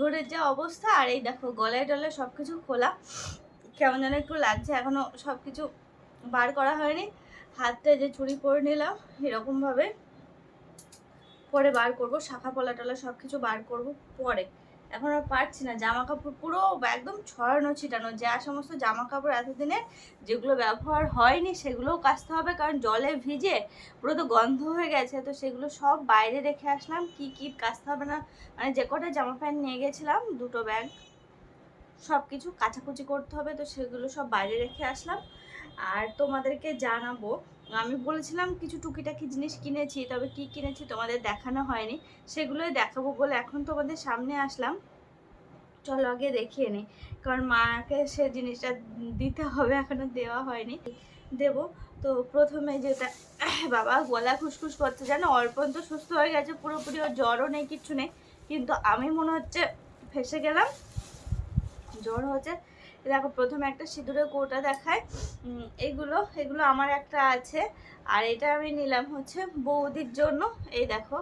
ধরের যে অবস্থা, আর এই দেখো গলায় টলায় সব কিছু খোলা। কেমন যেন একটু লাগছে এখনও সব কিছু বার করা হয়নি। হাতটা যে চুরি পরে নিলাম, এরকমভাবে। পরে বার করব, শাখা পলা টলা সব কিছু বার করব পরে। এখন আর পারছি না। জামা কাপড় পুরো একদম ছড়ানো, ছিটানো। যা সমস্ত জামা কাপড় এতদিনের যেগুলো ব্যবহার হয়নি, সেগুলোও কাচতে হবে। কারণ জলে ভিজে পুরো তো গন্ধ হয়ে গেছে। তো সেগুলো সব বাইরে রেখে আসলাম। কি কি কাচতে হবে না? মানে যে কটা জামা প্যান্ট নিয়ে গেছিলাম, দুটো ব্যাগ সব কিছু কাচাকুচি করতে হবে। তো সেগুলো সব বাইরে রেখে আসলাম। আর তোমাদেরকে জানাব, আমি বলেছিলাম কিছু টুকিটাকি জিনিস কিনেছি, তবে কি কিনেছি তোমাদের দেখানো হয়নি। সেগুলোই দেখাবো বলে এখন তোমাদের সামনে আসলাম। চলো আগে দেখিয়ে নিই। কারণ মাকে সে জিনিসটা দিতে হবে, এখনও দেওয়া হয়নি। দেব। তো প্রথমে যেটা, বাবা গলা খুসখুস করছে, জানো? অর্পণ তো সুস্থ হয়ে গেছে, পুরোপুরি ওর জ্বরও নেই, কিচ্ছু নেই। কিন্তু আমি মনে হচ্ছে ফেসে গেলাম। জ্বর হচ্ছে। দেখো, প্রথমে একটা সিঁদুরের কৌটা দেখায়। এগুলো এগুলো আমার একটা আছে। আর এটা আমি নিলাম হচ্ছে বৌদির জন্য। এই দেখো।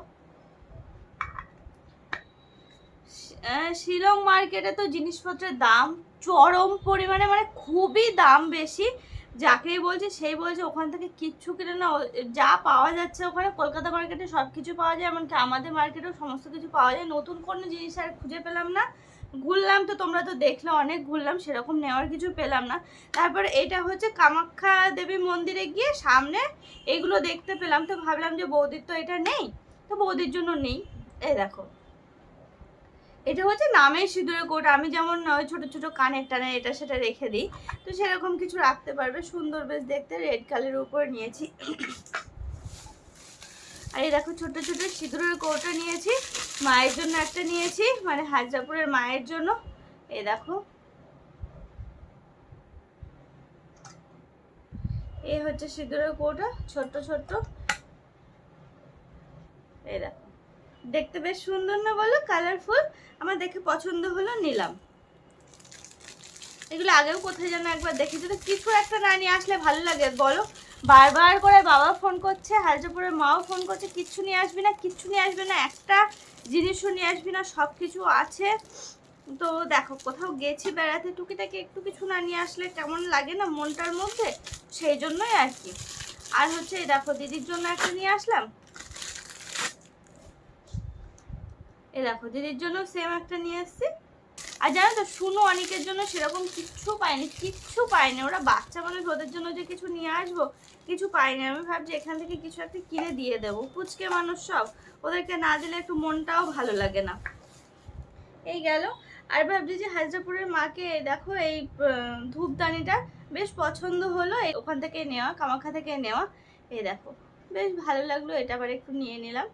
শিলং মার্কেটে তো জিনিসপত্রের দাম চরম পরিমাণে মানে খুবই দাম বেশি। যাকেই বলছি, সেই বলছে ওখান থেকে কিচ্ছু কিনে না যা পাওয়া যাচ্ছে ওখানে, কলকাতা মার্কেটে সব কিছু পাওয়া যায়, এমনকি আমাদের মার্কেটেও সমস্ত কিছু পাওয়া যায়। নতুন কোনো জিনিস আর খুঁজে পেলাম না। ঘুরলাম তো, তোমরা তো দেখলে অনেক ঘুরলাম, সেরকম নেওয়ার কিছু পেলাম না। তারপর এটা হচ্ছে কামাখ্যা দেবী মন্দিরে গিয়ে সামনে এগুলো দেখতে পেলাম। তো ভাবলাম যে বৌদির তো এটা নেই, তো বৌদির জন্য নেই। এই দেখো। এটা হচ্ছে নামের সিঁদুরের কোট। আমি যেমন ওই ছোট ছোট কানের টানে এটা সেটা রেখে দিই। তো সেরকম কিছু রাখতে পারবে। সুন্দর বেশ দেখতে। রেড কালারের উপর নিয়েছি। আর এই দেখো, ছোট ছোট সিঁদুরের কৌটো নিয়েছি। মায়ের জন্য একটা নিয়েছি। মানে হাজরাপুরের মায়ের জন্য। এই দেখো। এই হচ্ছে সিঁদুরের কৌটা, ছোট্ট ছোট্ট। এই দেখো। দেখতে বেশ সুন্দর না বলো? কালারফুল আমার দেখে পছন্দ হলো নিলাম। এগুলো আগেও কোথায় যেন একবার দেখেছি। তো কিছু একটা না নিয়ে আসলে ভালো লাগে, বলো? বারবার করে বাবা ফোন করছে হাজরাপুরের মাও ফোন করছে, কিচ্ছু নিয়ে আসবি না, কিচ্ছু নিয়ে আসবি না, একটা জিনিসও নিয়ে আসবি না সব কিছু আছে। তো দেখো, কোথাও গেছি বেড়াতে, টুকিটাকি একটু কিছু না নিয়ে আসলে কেমন লাগে না মনটার মধ্যে? সেই জন্যই আর কি। আর হচ্ছে দেখো, দিদির জন্য একটা নিয়ে আসলাম। এই দেখো, দিদির জন্য সেম একটা নিয়ে এসেছি আর জানো তো, শুনো, অনেকের জন্য সেরকম কিচ্ছু পাইনি কিচ্ছু পাইনি। ওরা বাচ্চা মানুষ, ওদের জন্য যে কিছু নিয়ে আসব, কিছু পাইনি। আমি ভাবছি এখান থেকে কিছু একটা কিনে দিয়ে দেবো। পুচকে মানুষ সব, ওদেরকে না দিলে একটু মনটাও ভালো লাগে না। এই গেল। আর ভাবছি যে হাজরাপুরের মাকে, দেখো এই ধূপদানিটা বেশ পছন্দ হলো। ওখান থেকে নেওয়া, কামাখ্যা থেকে নেওয়া। এই দেখো, বেশ ভালো লাগল, এটা আবার একটু নিয়ে নিলাম।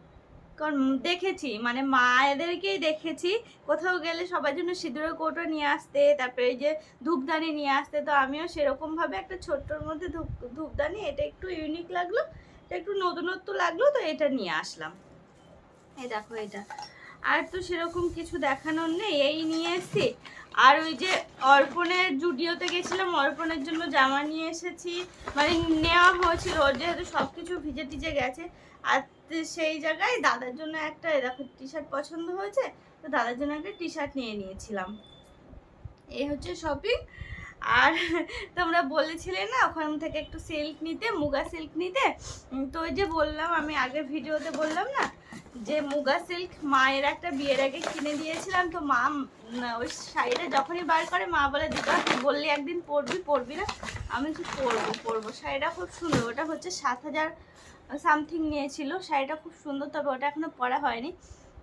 কারণ দেখেছি মানে মায়েদেরকেই দেখেছি। কোথাও গেলে সবার জন্য সিঁদুরের কৌটো নিয়ে আসতে, তারপরে যে ধূপদানি নিয়ে আসতে। তো আমিও সেরকমভাবে একটা ছোট্টর মধ্যে ধূপ, ধূপদানি, এটা একটু ইউনিক লাগল, এটা একটু নতুনত্ব লাগল, তো এটা নিয়ে আসলাম। এই দেখো এটা। আর তো সেরকম কিছু দেখানোর নেই, এই নিয়ে এসেছি। আর ওই যে অর্পণের জুডিওতে গেছিলাম, অর্পণের জন্য জামা নিয়ে এসেছি। মানে নেওয়া হয়েছিল, ওর যেহেতু সব কিছু ভিজে টিজে গেছে। আর সেই জায়গায় দাদার জন্য একটা এরকম টি শার্ট পছন্দ হয়েছে, তো দাদার জন্য একটা টি শার্ট নিয়ে নিয়েছিলাম। এই হচ্ছে শপিং আর তোমরা বলেছিলে না, ওখান থেকে একটু সিল্ক নিতে, মুগা সিল্ক নিতে? তো ওই যে বললাম, আমি আগের ভিডিওতে বললাম না, যে মুগা সিল্ক মায়ের একটা বিয়ের আগে কিনে দিয়েছিলাম, তো মা ওই শাড়িটা যখনই বার করে, মা বলে, দিদা বললি একদিন পরবি পরবি না? আমি কি পরবো পরবো। শাড়িটা খুব সুন্দর, ওটা হচ্ছে সাত হাজার সামথিং নিয়েছিল, শাড়িটা খুব সুন্দর, তবে ওটা এখনও পরা হয়নি।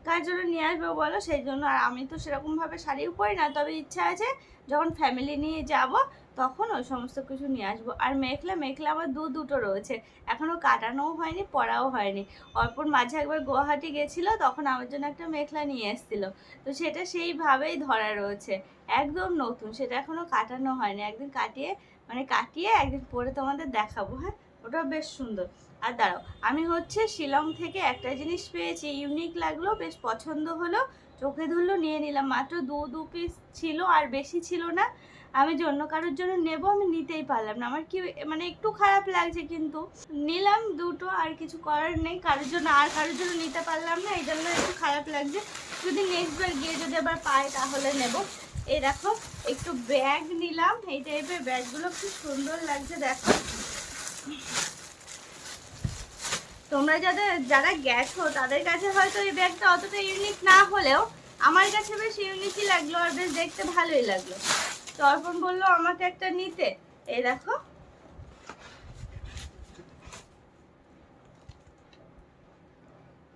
কার জন্য নিয়ে আসব বলো? সেই জন্য আর আমি তো সেরকমভাবে শাড়িও পরি না, তবে ইচ্ছা আছে যখন ফ্যামিলি নিয়ে যাব, তখন ওই সমস্ত কিছু নিয়ে আসব। আর মেখলা মেখলা আমার দু দুটো রয়েছে এখনও কাটানোও হয়নি, পরাও হয়নি। অর্পণ মাঝে একবার গুয়াহাটি গেছিল, তখন আমার জন্য একটা মেখলা নিয়ে এসেছিল। তো সেটা সেইভাবেই ধরা রয়েছে, একদম নতুন, সেটা এখনও কাটানো হয়নি। একদিন কাটিয়ে মানে কাটিয়ে একদিন পরে তোমাদের দেখাবো হ্যাঁ? ওটাও বেশ সুন্দর। আর দাঁড়াও, আমি হচ্ছে শিলং থেকে একটা জিনিস পেয়েছি ইউনিক লাগল, বেশ পছন্দ হলো, চোখে ধরলো নিয়ে নিলাম, মাত্র দু দু পিস ছিল আর বেশি ছিল না, আমি যে অন্য কারোর জন্য নেব আমি নিতেই পারলাম না, আমার কি মানে একটু খারাপ লাগছে কিন্তু, নিলাম দুটো আর কিছু করার নেই, কারোর জন্য আর কারোর জন্য নিতে পারলাম না, এই জন্য একটু খারাপ লাগছে, যদি নেক্সট বার গিয়ে যদি আবার পাই তাহলে নেব, এই দেখো, একটু ব্যাগ নিলাম, এই টাইপের ব্যাগগুলো খুব সুন্দর লাগছে, দেখো তোমরা যাদের, যারা গেছো, তাদের কাছে হয়তো এই ব্যাগটা অতটা ইউনিক না হলেও আমার কাছে বেশ ইউনিকই লাগল আর বেশ দেখতে ভালোই লাগল। তো অর্পণ বলল, আমাকে একটা নিতে। এই দেখো।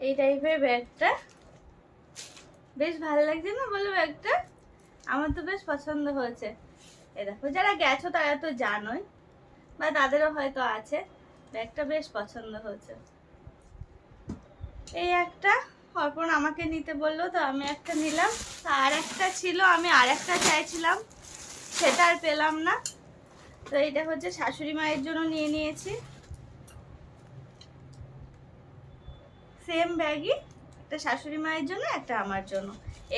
এই টাইপের ব্যাগটা। বেশ ভালো লাগছে না বলো ব্যাগটা? আমার তো বেশ পছন্দ হয়েছে। এ দেখো, যারা গেছো তারা তো জানোই, বা তাদেরও হয়তো আছে। ব্যাগটা বেশ পছন্দ হয়েছে। এই একটা। অর্পণ আমাকে নিতে বলল, তো আমি একটা নিলাম। আর একটা ছিল, আমি আর একটা চাইছিলাম। সেটা আর পেলাম না। তো এটা হচ্ছে শাশুড়ি মায়ের জন্য নিয়ে নিয়েছি। সেম ব্যাগই একটা শাশুড়ি মায়ের জন্য, একটা আমার জন্য।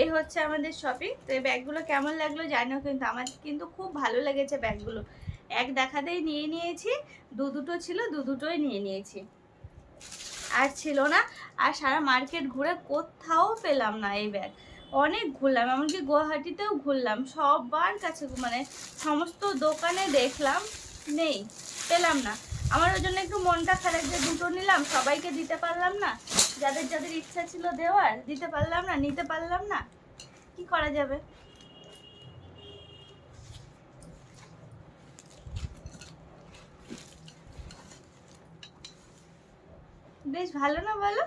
এই হচ্ছে আমাদের শপিং তো এই ব্যাগগুলো কেমন লাগল জানিও কিন্তু। আমার কিন্তু খুব ভালো লেগেছে ব্যাগগুলো এক দেখাতেই নিয়ে নিয়েছি। দু দুটো ছিল, দু দুটোই নিয়ে নিয়েছি। আর ছিল না। আর সারা মার্কেট ঘুরে কোথাও পেলাম না এই ব্যাগ অনেক ঘুরলাম, এমনকি গুয়াহাটিতেও ঘুরলাম। সবার কাছে মানে সমস্ত দোকানে দেখলাম, নেই, পেলাম না। আমার ওই জন্য একটু মনটা খারাপ যে দুটো নিলাম, সবাইকে দিতে পারলাম না। যাদের যাদের ইচ্ছা ছিল দেওয়ার, দিতে পারলাম না, নিতে পারলাম না। কি করা যাবে? বেশ ভালো না বলো?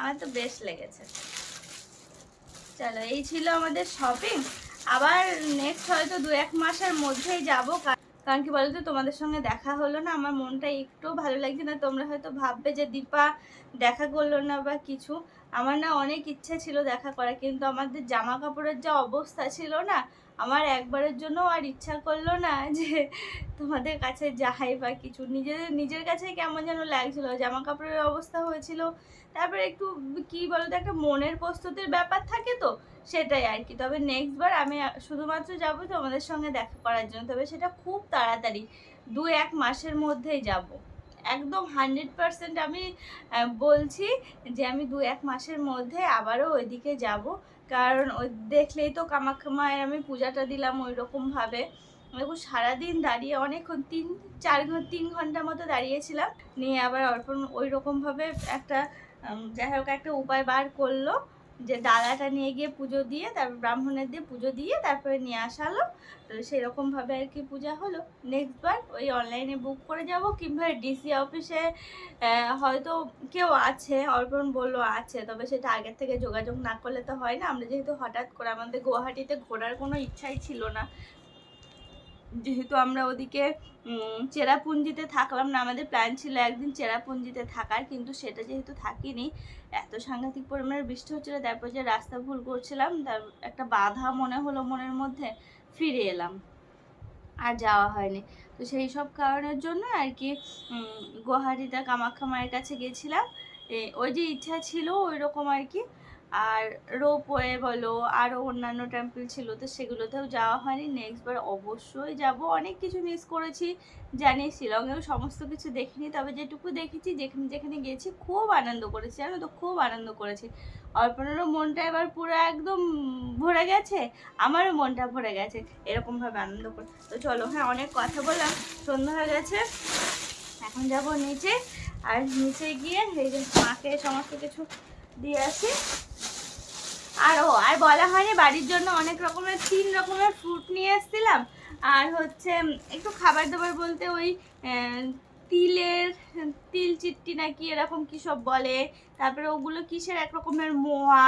আমার তো বেশ লেগেছে। চলো, এই ছিল আমাদের শপিং আবার নেক্সট হয়তো দু এক মাসের মধ্যেই যাব। কারণ কি বলতো, তোমাদের সঙ্গে দেখা হলো না, আমার মনটা একটু ভালো লাগছে না। তোমরা হয়তো ভাববে যে দীপা দেখা করল না বা কিছু। আমার না অনেক ইচ্ছা ছিল দেখা করা কিন্তু আমাদের জামা কাপড়ের যা অবস্থা ছিল না আমার একবারের জন্য আর ইচ্ছা করল না যে তোমাদের কাছে যাই বা কিছু। নিজেদের নিজের কাছে কেমন যেন লাগছিল জামা কাপড়ের অবস্থা হয়েছিল। তারপরে একটু কি বলতো, একটা মনের প্রস্তুতির ব্যাপার থাকে তো, সেটাই আর কি। তবে নেক্সট বার আমি শুধুমাত্র যাব তোমাদের সঙ্গে দেখা করার জন্য। তবে সেটা খুব তাড়াতাড়ি দু এক মাসের মধ্যেই যাব। একদম হান্ড্রেড পারসেন্ট আমি বলছি যে আমি দু এক মাসের মধ্যে আবারও ওইদিকে যাব। কারণ ওই দেখলেই তো কামাখ্যা মায়ের আমি পূজাটা দিলাম ওই রকমভাবে দেখো সারাদিন দাঁড়িয়ে অনেকক্ষণ, তিন, চার তিন ঘণ্টা মতো দাঁড়িয়েছিলাম। নিয়ে আবার অর্পণ ওই রকমভাবে একটা যাই হোক একটা উপায় বার করল। যে ডালাটা নিয়ে গিয়ে পুজো দিয়ে, তারপর ব্রাহ্মণের দিয়ে পুজো দিয়ে তারপরে নিয়ে আসা হলো। তো সেরকমভাবে আর কি পূজা হলো। নেক্সট বার ওই অনলাইনে বুক করে যাব কিংবা ডিসি অফিসে হয়তো কেউ আছে, অর্পণ বলল আছে, তবে সেটা আগের থেকে যোগাযোগ না করলে তো হয় না। আমরা যেহেতু হঠাৎ করে আমাদের গুয়াহাটিতে ঘোরার কোনো ইচ্ছাই ছিল না। যেহেতু আমরা ওদিকে চেরাপুঞ্জিতে থাকলাম না, আমাদের প্ল্যান ছিল একদিন চেরাপুঞ্জিতে থাকার, কিন্তু সেটা যেহেতু থাকিনি, এত সাংঘাতিক পরিমাণে বৃষ্টি হচ্ছিল, তারপর যে রাস্তা ভুল করছিলাম, তার একটা বাধা মনে হলো মনের মধ্যে, ফিরে এলাম, আর যাওয়া হয়নি। তো সেই সব কারণের জন্য আর কি গুয়াহাটিতে কামাখ্যা মায়ের কাছে গেছিলাম ওই যে ইচ্ছা ছিল ওই রকম আর কি আর রোপওয়ে বলো আরও অন্যান্য টেম্পল ছিল তো সেগুলোতেও যাওয়া হয়নি। নেক্সট বার অবশ্যই যাব। অনেক কিছু মিস করেছি। জানি শিলংয়েও সমস্ত কিছু দেখিনি, তবে যেটুকু দেখেছি, যেখানে যেখানে গেছি খুব আনন্দ করেছি। জানো তো, খুব আনন্দ করেছি। অর্পণেরও মনটা এবার পুরো একদম ভরে গেছে, আমারও মনটা ভরে গেছে এরকমভাবে আনন্দ করে। তো চলো হ্যাঁ অনেক কথা বললাম সন্ধ্যা হয়ে গেছে। এখন যাব নিচে। আর নিচে গিয়ে এই যে মাকে সমস্ত কিছু দিয়ে আসি। আর ও, আর বলা হয়নি, বাড়ির জন্য অনেক রকমের, তিন রকমের ফ্রুট নিয়ে এসেছিলাম। আর হচ্ছে একটু খাবার দাবার বলতে ওই তিলের, তিল চিট্টি নাকি এরকম কি সব বলে, তারপরে ওগুলো কিসের এক রকমের মোয়া,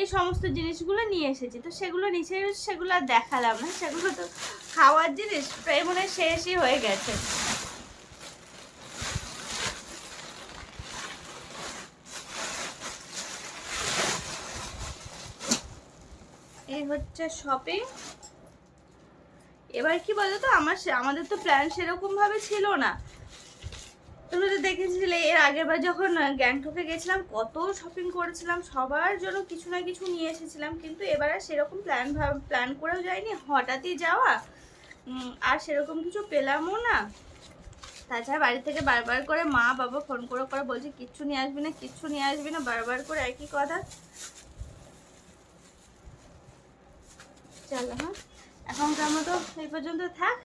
এই সমস্ত জিনিসগুলো নিয়ে এসেছি। তো সেগুলো নিচে, সেগুলো দেখালাম না, সেগুলো তো খাওয়ার জিনিস, প্রায় মনে হয় শেষই হয়ে গেছে। এই হচ্ছে শপিং এবার কি বলতো আমার সে- আমাদের তো প্ল্যান সেরকম ভাবে ছিল না। তোমরা তো দেখেছিলে, এর আগের বার যখন গ্যাংটকে গেছিলাম, কত শপিং করেছিলাম, সবার জন্য কিছু না কিছু নিয়ে এসেছিলাম, কিন্তু এবার আর সেরকম প্ল্যান প্ল্যান করেও যায়নি হঠাৎই যাওয়া আর সেরকম কিছু পেলামও না। তাছাড়া বাড়ি থেকে বারবার করে মা, বাবা ফোন করে করে বলছে, কিচ্ছু নিয়ে আসবি না, কিচ্ছু নিয়ে আসবি না। বারবার করে একই কথা। চলো হ্যাঁ? এখনকার মতো এই পর্যন্ত থাক।